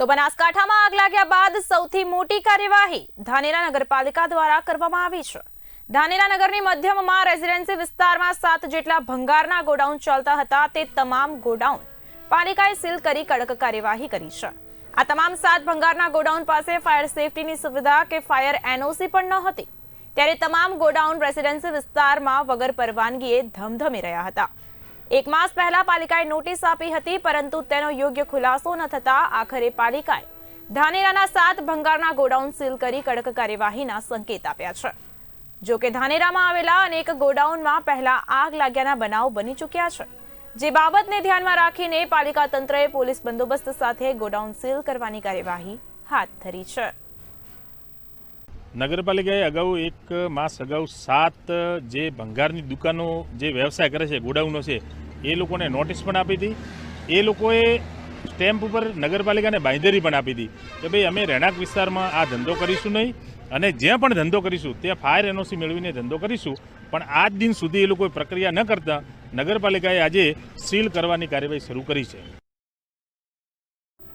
તો બનાસકાંઠામાં આગ લાગ્યા બાદ સૌથી મોટી કાર્યવાહી ધાનેરા નગરપાલિકા દ્વારા કરવામાં આવી છે. ધાનેરા નગરની મધ્યમાં રેઝિડેન્સી વિસ્તારમાં સાત જેટલા ભંગારના ગોડાઉન ચાલતા હતા. તે તમામ ગોડાઉન પાલિકાએ સીલ કરી કડક કાર્યવાહી કરી છે. આ તમામ સાત ભંગારના ગોડાઉન પાસે ફાયર સેફટીની સુવિધા કે ફાયર એનઓસી પણ ન હતી. ત્યારે તમામ ગોડાઉન રેસિડેન્સી વિસ્તારમાં વગર પરવાનગીએ ધમધમી રહ્યા હતા. એક માસ પહેલા પાલિકાએ નોટિસ આપી હતી, પરંતુ તેનો યોગ્ય ખુલાસો ન થતા આખરે પાલિકાએ ધાનેરાના સાત ભંગારના ગોડાઉન સીલ કરી કડક કાર્યવાહીના સંકેત આપ્યા છે. જો કે ધાનેરામાં આવેલા અનેક ગોડાઉનમાં પહેલા આગ લાગ્યાના બનાવ બની ચૂક્યા છે. જે બાબતને ધ્યાનમાં રાખીને પાલિકા તંત્રએ પોલીસ બંદોબસ્ત સાથે ગોડાઉન સીલ કરવાની કાર્યવાહી હાથ ધરી છે. નગરપાલિકાએ અગાઉ એક માસ અગાઉ સાત જે ભંગારની દુકાનો જે વ્યવસાય કરે છે, ગોડાઉનો છે, એ લોકોને નોટિસ પણ આપી હતી. એ લોકોએ સ્ટેમ્પ ઉપર નગરપાલિકાને બાંધેરી પણ આપી હતી કે ભાઈ, અમે રહેણાંક વિસ્તારમાં આ ધંધો કરીશું નહીં અને જ્યાં પણ ધંધો કરીશું, ત્યાં ફાયર એનઓસી મેળવીને ધંધો કરીશું. પણ આજ દિન સુધી એ લોકોએ પ્રક્રિયા ન કરતા નગરપાલિકાએ આજે સીલ કરવાની કાર્યવાહી શરૂ કરી છે.